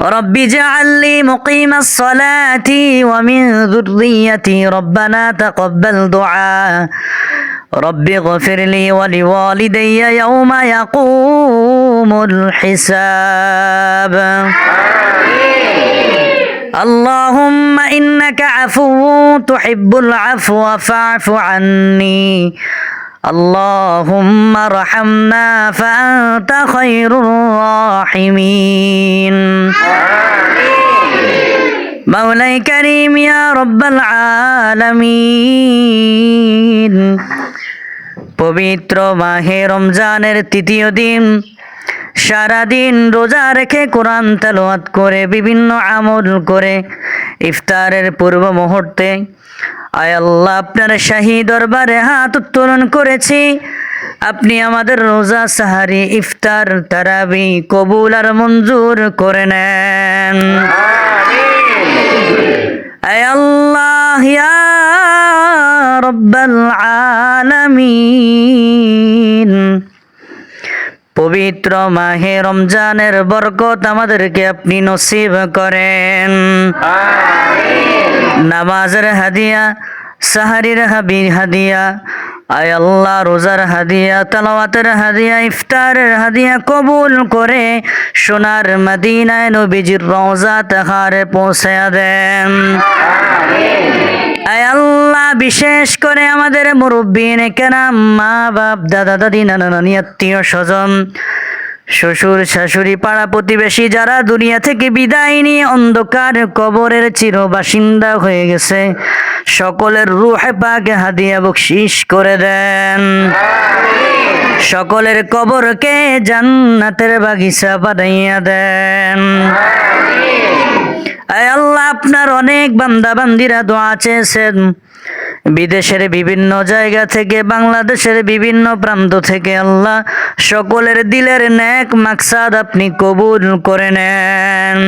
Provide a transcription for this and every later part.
رب اجعل لي مقيم الصلاة ومن ذريتي ربنا تقبل دعاء رب اغفر لي ولوالدي يوم يقوم الحساب. اللهم إنك عفو تحب العفو فاعف عني. اللهم ارحمنا فأنت خير الراحمين مولاي كريم يا رب العالمين পবিত্র মাহে রমজানের তৃতীয় দিন সারাদিন রোজা রেখে কোরআন তেলাওয়াত করে বিভিন্ন আমল করে ইফতারের পূর্ব মুহূর্তে আয় আল্লাহ আপনার শাহী দরবারে হাত উত্তোলন করেছি। আপনি আমাদের রোজা সাহারি ইফতার তারাবি কবুল আর মঞ্জুর করে নেন। আয় আল্লাহ রব্বাল আলামিন। পবিত্র মাহে রমজানের বরকত আমাদেরকে আপনি নসিব করেন। নামাজের হাদিয়া, সাহারির হাবি, হাদিয়া, আয় আল্লাহ রোজার হাদিয়া, তালাওয়াতের হাদিয়া, ইফতারের হাদিয়া কবুল করে সোনার মদিনায় নবীজির রওজা তাহারে পৌঁছায়া দেন। আয় আল্লাহ, বিশেষ করে আমাদের মুরব্বীন কেরাম মা বাপ দাদা দাদি নানা নানি আত্মীয় স্বজন শ্বশুর, শাশুড়ি পাড়া প্রতিবেশী যারা দুনিয়া থেকে বিদায় নিয়ে অন্ধকার কবরের চির বাসিন্দা হয়ে গেছে, সকলের রুহে পাকে হাদিয়া বকশিস করে দেন। সকলের কবরকে জান্নাতের বাগিচা বানাইয়া দেন। আল্লাহ, আপনার অনেক বান্দা বান্দিরা দোয়া চেয়েছেন। বিদেশের বিভিন্ন জায়গা থেকে বাংলাদেশের বিভিন্ন প্রান্ত থেকে আল্লাহ সকলের দিলের ন্যাক মাকসাদ আপনি কবুল করে নেন।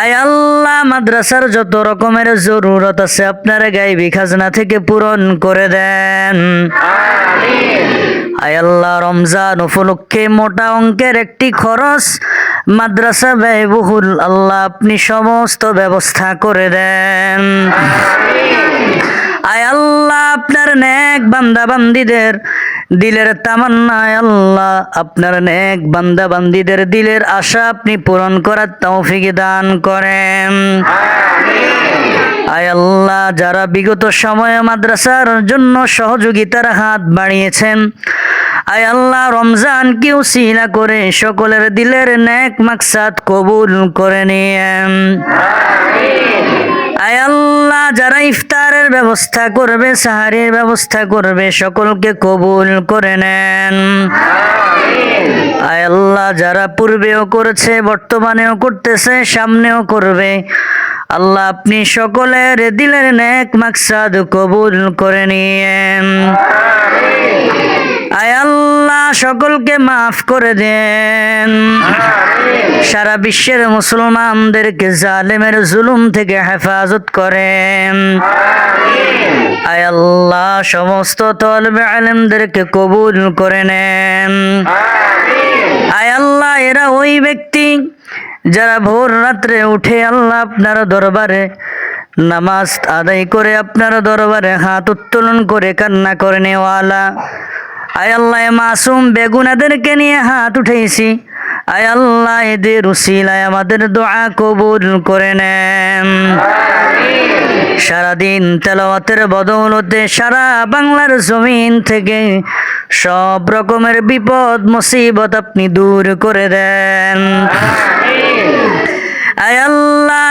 আয় আল্লাহ মাদ্রাসার যত রকমের জরুরত আছে আপনার গাইবি খাজনা থেকে পূরণ করে দেন। আয় আল্লাহ রমজান উপলক্ষে মোটা অঙ্কের একটি খরচ মাদ্রাসা ব্যয়বহুল, আল্লাহ আপনি সমস্ত ব্যবস্থা করে দেন। আয় আল্লাহ আপনার নেক বান্দা বান্দিদের দিলের তামান্নায় আল্লাহ আপনার নেক বান্দা বান্দিদের দিলের আশা আপনি পূরণ করার তৌফিক দান করেন। আয় আল্লাহ, যারা বিগত সময়ে মাদ্রাসার জন্য সহযোগিতার হাত বাড়িয়েছেন আয় আল্লাহ রমজান কেউ সিলা করে সকলের দিলের নেক মাকসাদ কবুল করে নিয়েন আয় আল্লাহ, যারা ইফতারের ব্যবস্থা করবে, সাহারির ব্যবস্থা করবে, সকলকে কবুল করে নেন। আয় আল্লাহ, যারা পূর্বেও করেছে, বর্তমানেও করতেছে, সামনেও করবে, আল্লাহ আপনি সকলের দিলের নেক মাকসাদ কবুল করে আল্লাহ সকলকে মাফ করে দেন। সারা বিশ্বের মুসলমানদেরকে জালেমের জুলুম থেকে হেফাজত করেন। আয় আল্লাহ সমস্ত তলবে আলেমদেরকে কবুল করে নেন। আয় আল্লাহ এরা ওই ব্যক্তি যারা ভোর রাত্রে উঠে আল্লাহ আপনার দরবারে নামাজ আদায় করে আপনার দরবারে হাত উত্তোলন করে কান্না করে নেওয়ালা। আয় আল্লাহ মাসুম বেগুনাদেরকে নিয়ে হাত উঠেছি। আয় আল্লাহ এদের উসিলায় আমাদের দোয়া কবুল করে নেন। সারাদিন তেলাওয়াতের বদৌলতে সারা বাংলার জমিন থেকে সব রকমের বিপদ, মুসিবত আপনি দূর করে দেন। আয় আল্লাহ,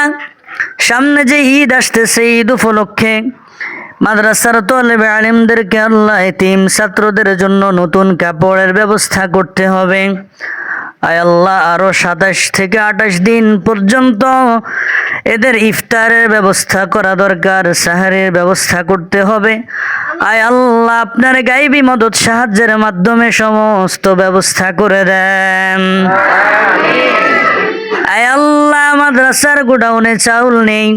সামনে যে ঈদ আসতেছে, ঈদ উপলক্ষে মাদ্রাসার তলেবে আলিমদেরকে আল্লাহ এতিম ছাত্রদের জন্য নতুন কাপড়ের ব্যবস্থা করতে হবে। আয় আল্লাহ, আরও সাতাশ থেকে আঠাশ দিন পর্যন্ত এদের ইফতারের ব্যবস্থা করা দরকার, সাহারের ব্যবস্থা করতে হবে। আয় আল্লাহ, আপনার গাইবি মদত সাহায্যের মাধ্যমে সমস্ত ব্যবস্থা করে দেন। আয় আল্লাহ, মাদ্রাসার গোডাউনে চাউল নেই।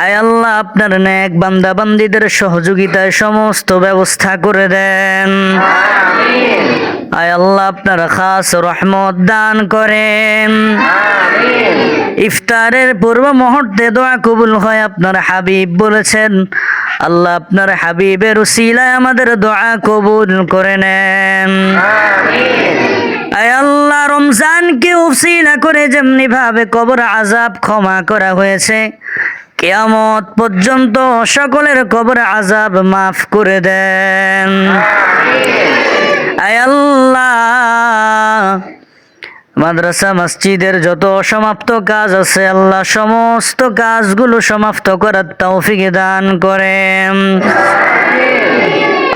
আয় আল্লাহ আপনার নেক বান্দা বান্দিদের সহযোগিতায় সমস্ত ব্যবস্থা করে দেন। আয় আল্লাহ আপনার খাস রহমত দান করেন। ইফতারের পূর্ব মুহূর্তে দোয়া কবুল হয় আপনার হাবিব বলেছেন। আল্লাহ আপনার হাবিবের উসিলায় আমাদের দোয়া কবুল করে নেন। আয় আল্লাহ রমজানকে উসিলা করে যেমনি ভাবে কবর আজাব ক্ষমা করা হয়েছে। কেয়ামত পর্যন্ত সকলের কবর আজাব মাফ করে দেন। আল্লাহ। মাদ্রাসা মসজিদের যত অসমাপ্ত কাজ আছে আল্লাহ সমস্ত কাজগুলো সমাপ্ত করার তৌফিক দান করেন।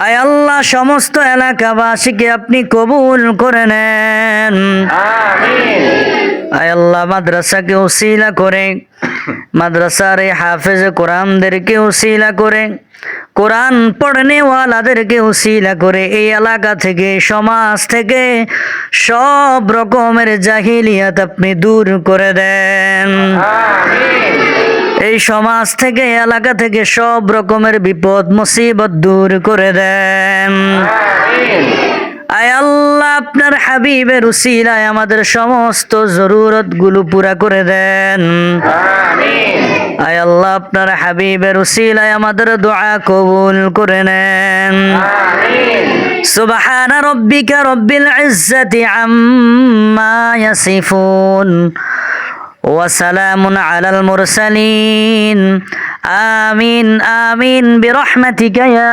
আয় আল্লাহ সমস্ত এলাকাবাসীকে আপনি কবুল করে নেন। আয় আল্লাহ মাদ্রাসাকে উসিলা করে মাদ্রাসার এই হাফেজ কোরআনদেরকে উসিলা করে কোরআন পড়নেওয়ালাদেরকে উসিলা করে এই এলাকা থেকে সমাজ থেকে সব রকমের জাহিলিয়াত আপনি দূর করে দেন। এই সমাজ থেকে এলাকা থেকে সব রকমের বিপদ মুসিবত দূর করে দেন। আয় আল্লাহ আপনার হাবিবের উসিলায় আমাদের সমস্ত জরুরতগুলো পুরা করে দেন। আয় আল্লাহ আপনার হাবিবের উসিলায় আমাদের দোয়া কবুল করে নেন سبحان ربك رب العزة عما يصفون وسلام على المرسلين آمين آمين برحمتك يا